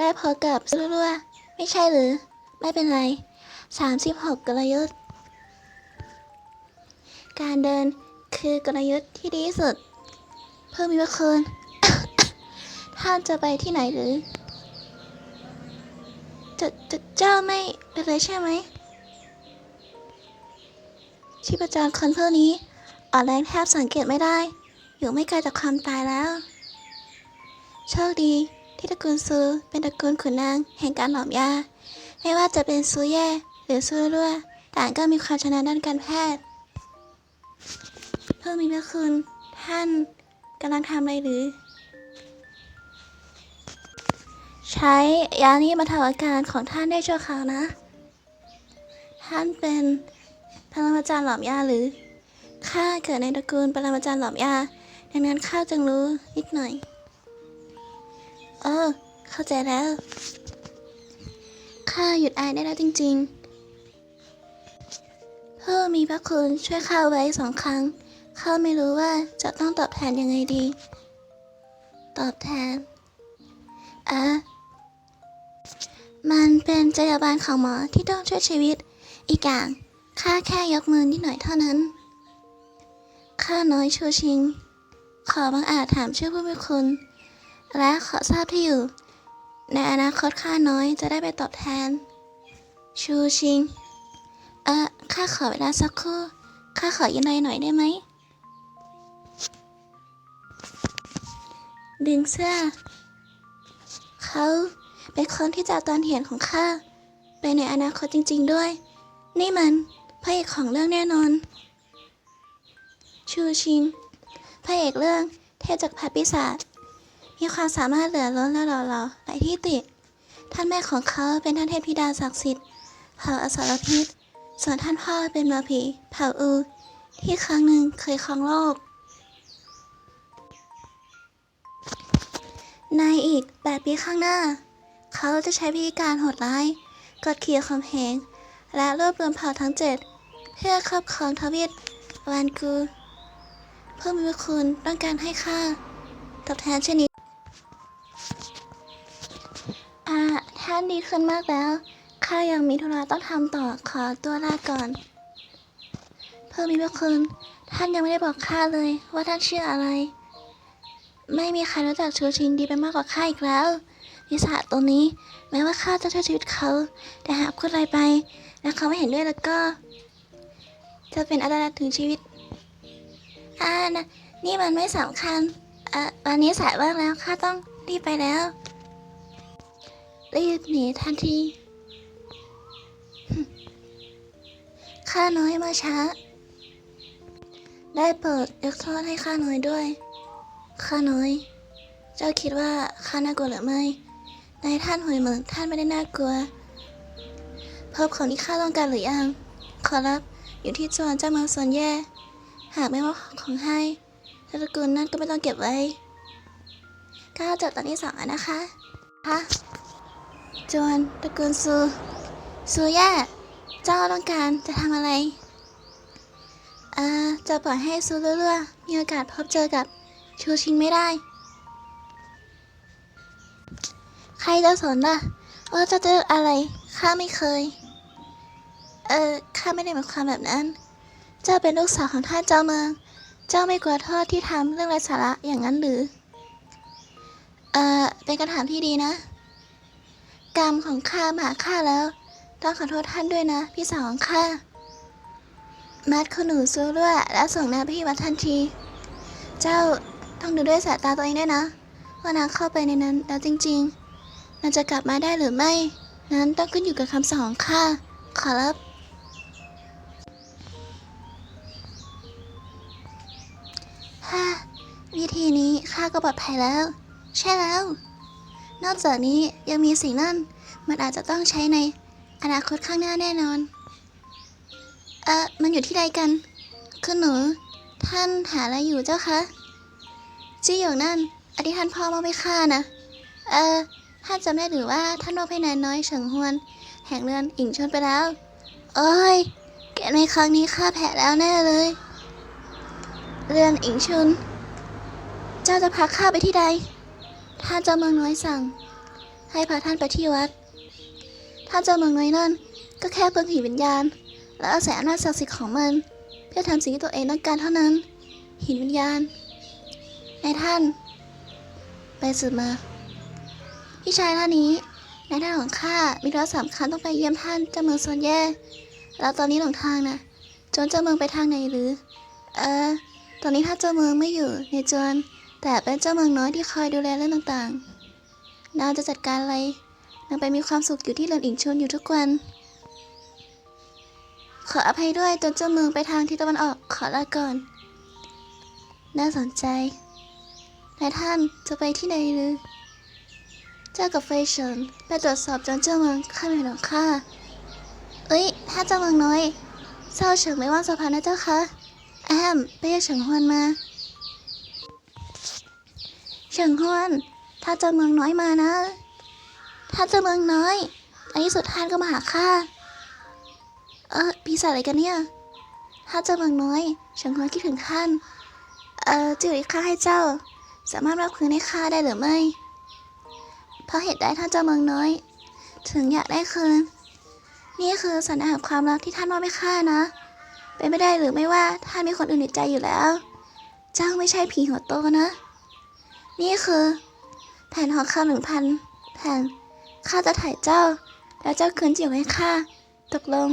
ได้พบกับซุรัวๆไม่ใช่หรือ ไม่เป็นไร36กลยุทธ์ การเดินคือกลยุทธ์ที่ดีที่สุด เพิ่มมีว่าคืนท่านจะไปที่ไหนหรือ จะจะเจ้าไม่เป็นไรใช่ไหมชีพจรคนเพวกนี้อ่อนแรงแทบสังเกตไม่ได้ อยู่ไม่ไกลจากความตายแล้ว โชคดี ที่ตระกูลซูเป็นตระกูลขุนนางแห่งการหลอมยา ไม่ว่าจะเป็นซูแย่หรือซูรั่วต่างก็มีความชำนาญด้านการแพทย์เพิ่มมีพระคุณท่านกำลังทำอะไรหรือ ใช้ยานี้มาทำอาการของท่านได้ชั่วคราวนะ ท่านเป็นปรมาจารย์หลอมยาหรือข้าเกิดในตระกูลปรมาจารย์หลอมยาดังนั้นข้าจึงรู้นิดหน่อย เออ เข้าใจแล้ว ข้าหยุดอายได้แล้วจริงๆเพื่อมีพระคุณช่วยข้าไว้สองครั้ง ข้าไม่รู้ว่าจะต้องตอบแทนยังไงดี ตอบแทน อะ มันเป็นจรรยาบรรณของหมอที่ต้องช่วยชีวิต อีกอย่างข้าแค่ยกมือนิดหน่อยเท่านั้น ข้าน้อยชูชิง ขอบังอาจถามชื่อผู้มีคุณ และขอทราบที่อยู่ ในอนาคตข้าน้อยจะได้ไปตอบแทน ชูชิง เอ่อข้าขอเวลาสักครู่ ข้าขอยืนในหน่อยได้ไหม ดึงเสื้อ เขาเป็นคนที่จะเอาตอนเห็นของข้าไปในอนาคตจริง ๆด้วย นี่มันพระเอกของเรื่องแน่นอน ชูชิง พระเอกเรื่องเทพจักรพรรดิปีศาจ มีความสามารถเหลือล้นและหล่อเหลาหลายที่ติดท่านแม่ของเขาเป็นท่านเทพธิดาศักดิ์สิทธิ์เผ่าอสรพิษ ส่วนท่านพ่อเป็นมาผีเผ่าอู ที่ครั้งหนึ่งเคยครองโลก ในอีกแปดปีข้างหน้า เขาจะใช้วิธีการโหดร้ายกดขี่ข่มเหงและรวบรวมเผ่าทั้งเจ็ดเพื่อครอบครองทวีตวานกูเพื่อมีคุณต้องการให้ค่าตอบแทนเช่นนี้ อ่าท่านดีขึ้นมากแล้ว ข้ายังมีธุระต้องทำต่อ ขอตัวลาก่อน เพื่อมีพระคุณ ท่านยังไม่ได้บอกข้าเลย ว่าท่านชื่ออะไร ไม่มีใครรู้จักชูชิงดีไปมากกว่าข้าอีกแล้ว วิสาตรงนี้ แม้ว่าข้าจะช่วยชีวิตเขา แต่หากพูดอะไรไป และเขาไม่เห็นด้วยแล้วก็ จะเป็นอะไรถึงชีวิต อ่านะนี่มันไม่สำคัญ เอ่อวันนี้สายมากแล้ว ข้าต้องรีบไปแล้ว รีบหนีทันทีข้าน้อยมาช้า ได้โปรดยกโทษให้ข้าน้อยด้วย ข้าน้อย เจ้าคิดว่าข้าน่ากลัวหรือไม่ในท่านหวยเหมือนท่านไม่ได้น่ากลัวพบของที่ข้าต้องการหรือยัง ขอรับ อยู่ที่จวนเจ้าเมืองส่วนแย่ หากไม่ว่าของให้ตระกูลนั่นก็ไม่ต้องเก็บไว้ก้าวจบตอนที่สองอะนะคะ ฮะ จวนตระกูลซูซูย่เจ้าต้องการจะทำอะไรอ่าจะปล่อยให้ซูเรื่อๆมีโอกาสพบเจอกับชูชิงไม่ได้ ใครจะสนล่ะว่าเจะเจออะไรข้าไม่เคย เออข้าไม่ได้หมายความแบบนั้น เจ้าเป็นลูกสาวของท่านเจ้าเมือง เจ้าไม่กลัวโทษที่ทำเรื่องไร้สาระอย่างนั้นหรือ เอ่อเป็นคำถามที่ดีนะ กรรมของข้ามาหาข้าแล้ว ต้องขอโทษท่านด้วยนะ พี่สาวของข้ามัดขนหนูซูด้วยและส่งนาพี่วัดทันที เจ้าต้องดูด้วยสายตาตัวเองด้วยนะ ว่านางเข้าไปในนั้นแล้วจริงๆนางจะกลับมาได้หรือไม่ นั้นต้องขึ้นอยู่กับคำสั่งของข้าขอรับฮ่าวิธีนี้ข้าก็ปลอดภัยแล้ว ใช่แล้ว นอกจากนี้ยังมีสิ่งนั่น มันอาจจะต้องใช้ในอนาคตข้างหน้าแน่นอน เอ่อ มันอยู่ที่ใดกัน คุณหนู ท่านหาอะไรอยู่เจ้าคะจี้หยงนั่นอดีท่านพ่อมาไม่ฆ่านะ เอ่อ ท่านจำได้หรือว่าท่านมอบให้นายน้อยเฉิงฮวน แห่งเรือนอิงชนไปแล้ว โอ้ย แกในครั้งนี้ข้าแพ้แล้วแน่เลย เรือนอิงชุน เจ้าจะพาข้าไปที่ใด ท่านเจ้าเมืองน้อยสั่ง ให้พาท่านไปที่วัดท่านเจ้าเมืองน้อยนั่น ก็แค่เพิ่งหินวิญญาณ และอาศัยอำนาจศักดิ์สิทธิ์ของมัน เพื่อทำสิ่งที่ตัวเองต้องการเท่านั้น หินวิญญาณนายท่าน ไปสืบมา พี่ชายท่านนี้นายท่านของข้ามีธุระสำคัญต้องไปเยี่ยมท่านเจ้าเมืองโซนแย่แล้วตอนนี้หลงทางนะจนเจ้าเมืองไปทางไหนหรือ เออ ตอนนี้ท่านเจ้าเมืองไม่อยู่ในจวน แต่เป็นเจ้าเมืองน้อยที่คอยดูแลเรื่องต่างๆ นางจะจัดการอะไร นางไปมีความสุขอยู่ที่เรือนอิงชนอยู่ทุกวัน ขออภัยด้วยจนเจ้าเมืองไปทางทิศตะวันออก ขอลาก่อน น่าสนใจ นายท่านจะไปที่ไหนหรือ เจ้ากับเฟยเฉินไปตรวจสอบจนเจ้าเมืองข้าไม่เห็นของข้า เอ้ย ถ้าเจ้าเมืองน้อยเศร้าเฉิงไม่ว่างสะพานนะเจ้าคะ แอมไปเรียกเฉิงฮวนมา เฉิงฮวนถ้าเจ้าเมืองน้อยมานะ ถ้าเจ้าเมืองน้อยในที่สุดท่านก็มาหาข้าเออปีศาจอะไรกันเนี่ย ถ้าเจ้าเมืองน้อยเฉิงฮวนคิดถึงท่านเออจะอยู่ที่ข้าให้เจ้า สามารถรับคืนให้ข้าได้หรือไม่ เพราะเหตุใดท่านเจ้าเมืองน้อย ถึงอยากได้คืน นี่คือสัญญาแห่งความรักที่ท่านมอบให้ข้านะ เป็นไม่ได้หรือไม่ว่าท่านมีคนอื่นในใจอยู่แล้ว เจ้าไม่ใช่ผีหัวโตนะ นี่คือแผ่นทองคำหนึ่งพันแผ่นข้าจะถ่ายเจ้า แล้วเจ้าคืนจิ๋วให้ข้าตกลง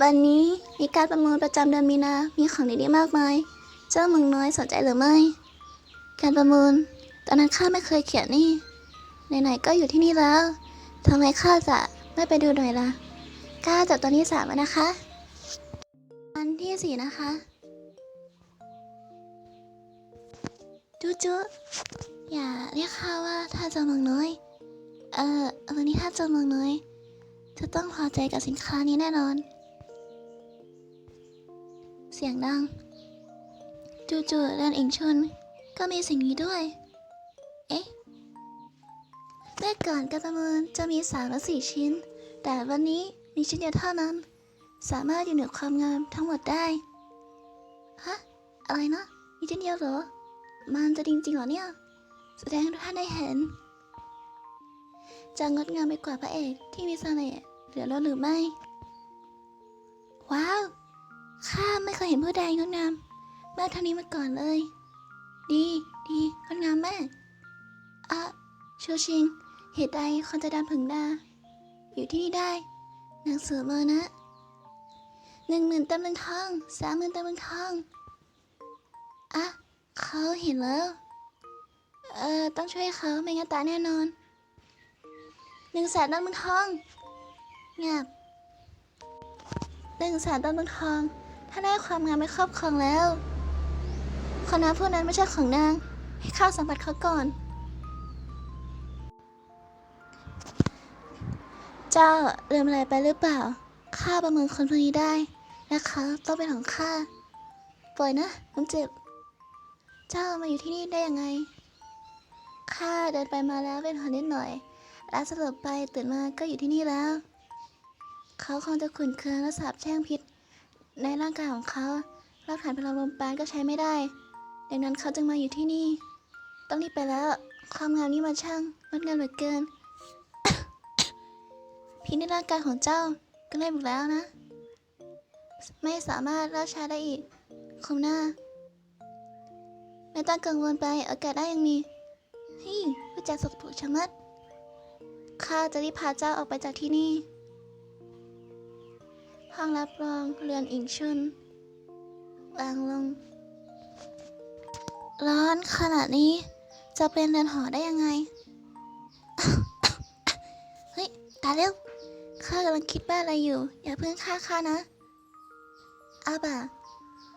วันนี้มีการประมูลประจำเดือนมีนา มีของดีๆมากมาย เจ้าเมืองน้อยสนใจหรือไม่ การประมูล ตอนนั้นข้าไม่เคยเขียนนี่ ไหนๆก็อยู่ที่นี่แล้วทำไมข้าจะไม่ไปดูหน่อยล่ะ ก้าจับตัวที่สามแล้วนะคะอันที่สี่นะคะ จุจุอย่าเรียกข้าว่าท่าจ้าเมืองน้อย เอ่อวันนี้ท่าจ้าเมืองน้อย จะต้องพอใจกับสินค้านี้แน่นอน เสียงดัง จู่ๆแดนเองชน ก็มีสิ่งนี้ด้วย เอ๊ะเมื่อก่อนการประเมินจะมีสามหรือสี่ชิ้น แต่วันนี้มีชิ้นเดียวเท่านั้น สามารถอยู่เหนือความงามทั้งหมดได้ ฮะ อะไรนะ มีชิ้นเดียวเหรอ มันจะจริงๆเหรอเนี่ย แสดงให้ทุกท่านได้เห็น จะงดงามไปกว่าพระเอกที่มีเสน่ห์เหลือล้นหรือไม่ ว้าว ข้าไม่เคยเห็นผู้ใดงดงามมากเท่านี้มาก่อนเลย ดีดีงดงามมากอะชูชิง เหตุใดคนจะดำผึ่งดา อยู่ที่นี่ได้หนังสือมานะหนึ่งหมื่นตำลึงทองสามหมื่นตำลึงทอง อะ เขาเห็นแล้ว เอ่อ ต้องช่วยเขาไม่งั้นตายแน่นอน หนึ่งแสนตำลึงทองเงียบหนึ่งแสนตำลึงทอง ถ้าได้ความงามไปครอบครองแล้วคนนั้นพวกนั้นไม่ใช่ของนาง ให้ข้าสัมผัสเขาก่อน เจ้าลืมอะไรไปหรือเปล่า ข้าประเมินคนพวกนี้ได้ และเขาต้องเป็นของข้า ปล่อยนะ มันเจ็บ เจ้ามาอยู่ที่นี่ได้ยังไง ข้าเดินไปมาแล้วเป็นหัวนิดหน่อยแล้วสลบไปตื่นมาก็อยู่ที่นี่แล้ว เขาคงจะขุนเคืองและสาบแช่งพิษ ในร่างกายของเขารากฐานพลังลมปราณก็ใช้ไม่ได้ ดังนั้นเขาจึงมาอยู่ที่นี่ ต้องรีบไปแล้ว ความงามนี้มันช่างงดงามเหลือเกิน พิษในร่างกายของเจ้าก็เล่นอีกแล้วนะ ไม่สามารถราชาได้อีกคมหน้า ไม่ต้องกังวลไปอากาศได้ยังมีเฮ้ยผู้จัดสกปรกชะมัดข้าจะรีบพาเจ้าออกไปจากที่นี่ ห้องรับรองเรือนอิงชุนวางลง ร้อนขนาดนี้ จะเป็นเรือนหอได้ยังไง เฮ้ย ตาเร็วข้ากำลังคิดบ้าอะไรอยู่ อย่าเพิ่งฆ่าข้านะอาบ่า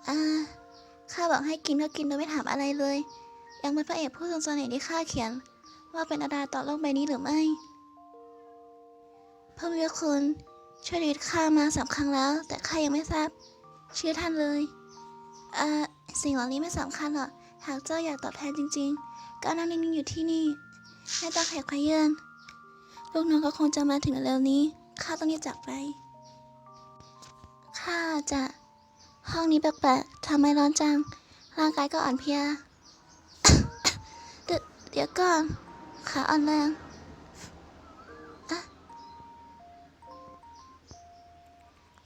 อ่า ข้าบอกให้กินก็กินโดยไม่ถามอะไรเลย ยังเป็นพระเอกผู้ทรงเสน่ห์ที่ข้าเขียน ว่าเป็นอาดาต่อโลกใบนี้หรือไม่พระวิคุณช่วยชีวิตข้ามาสามครั้งแล้ว แต่ข้ายังไม่ทราบ ชื่อท่านเลยอ่าสิ่งเหล่านี้ไม่สำคัญหรอกหากเจ้าอยากตอบแทนจริง ๆ ก็นั่งนิ่งๆอยู่ที่นี่ไม่ต้องแขกขยื่นลูกน้องก็คงจะมาถึงเร็วนี้ข้าต้องรีบจากไปข้าจะ ห้องนี้แปลกๆทำไมร้อนจัง ร่างกายก็อ่อนเพลียเดี๋ยวก่อน ขาอ่อนแรงอะ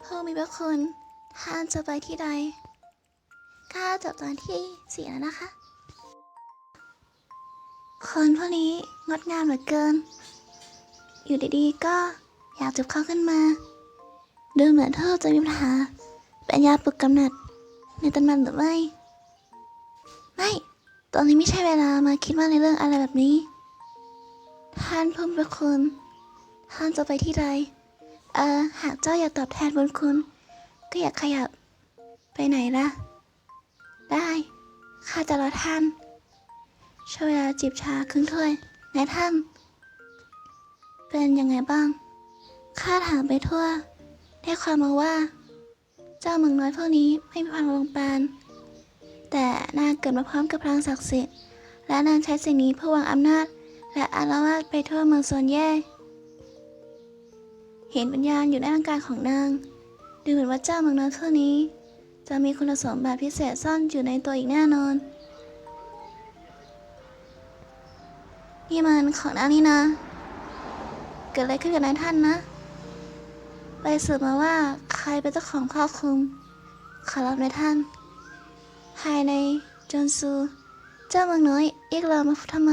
พ่อมีพระคุณท่านจะไปที่ใดข้าจบตอนที่สี่แล้วนะคะ คนพวกนี้งดงามเหลือเกิน อยู่ดีๆก็อยากจับเขาขึ้นมา ดูเหมือนเธอจะมีปัญหา ป็นยาปลุกกำเนิดในตำนานหรือไม่ ไม่ ตอนนี้ไม่ใช่เวลามาคิดว่าในเรื่องอะไรแบบนี้ ท่านผู้มีพระคุณ ท่านจะไปที่ใด เออหากเจ้าอยากตอบแทนบุญคุณ ก็อยากขยับ ไปไหนล่ะ ได้ ข้าจะรอท่านช่วเวลาจิบชาครึ่งถ้วยนายท่าน เป็นยังไงบ้าง ข้าถามไปทั่ว ได้ความมาว่า จ้าเมืองน้อยพวกนี้ไม่มีพลังลงปาน แต่นางเกิดมาพร้อมกับพลังศักดิ์สิทธิ์ และนางใช้สิ่งนี้เพื่อวางอำนาจ และอารวาสไปทั่วเมืองโซนแย่เห็นวิญญาณอยู่ในร่างกายของนาง ดูเหมือนว่าเจ้าเมืองน้อยพวกนี้ จะมีคุณสมบัติพิเศษซ่อนอยู่ในตัวอีกแน่นอน นี่มันของนางนี่นะ เกิดอะไรขึ้นกับนายท่านนะ ไปสืบมาว่าใครเป็นเจ้าของครอบคลุมขอรับในท่าน ภายในจอนซู เจ้าเมืองน้อยเรียกเรามาทำไม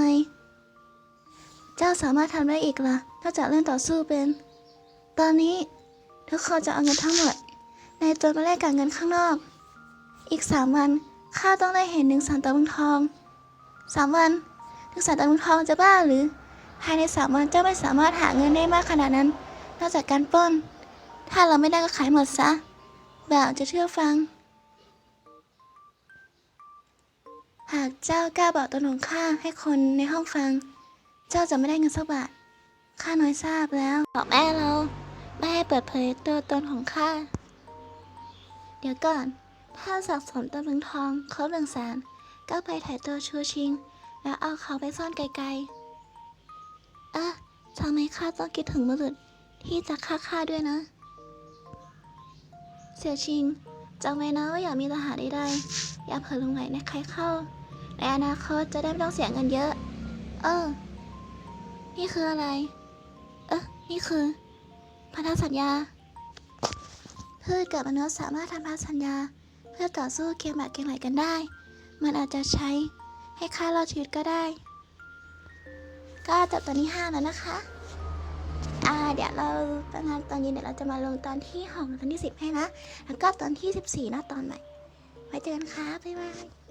เจ้าสามารถทำได้อีกล่ะนอกจากเรื่องต่อสู้เป็น ตอนนี้ทุกคนจะเอาเงินทั้งหมด ในตัวมาแลกกับเงินข้างนอก อีกสามวันข้าต้องได้เห็นหนึ่งสารตะลึงทองสามวันหนึ่งสารตะลึงทองจะบ้าหรือ ภายในสามวันเจ้าไม่สามารถหาเงินได้มากขนาดนั้น นอกจากการปล้น ถ้าเราไม่ได้ก็ขายหมดซะ บ่าวจะเชื่อฟัง หากเจ้ากล้าบอกตนของข้าให้คนในห้องฟัง เจ้าจะไม่ได้เงินสักบาท ข้าน้อยทราบแล้ว บอกแม่เรา ไม่ให้เปิดเผยตัวตนของข้า เดี๋ยวก่อน ถ้าสักสมตำลึงทองครบหนึ่งแสนก็ไปถ่ายตัวชูชิง แล้วเอาเขาไปซ่อนไกลๆอ๊ะทำไมข้าต้องคิดถึงบุรุษที่จะฆ่าข้าด้วยนะ เสี่ยวชิงจำไว้นะว่าอย่ามีทหารใดๆอย่าเผลอลงไหลในใครเข้า ในอนาคตจะได้ไม่ต้องเสียเงินเยอะ เออ นี่คืออะไร เอ๊ะนี่คือ พันธสัญญาพืชกับมนุษย์สามารถทำพันธสัญญา เพื่อต่อสู้เคียงบ่าเคียงไหลกันได้ มันอาจจะใช้ให้ค่ารอดชีวิตก็ได้ ก็จบตอนที่5แล้วนะคะ เดี๋ยวเราตอนงานตอนเย็นเดี๋ยวเราจะมาลงตอนที่ห้องตอนที่สิบให้นะ แล้วก็ตอนที่สิบสี่นะตอนใหม่ ไว้เจอกันค่ะบ๊ายบาย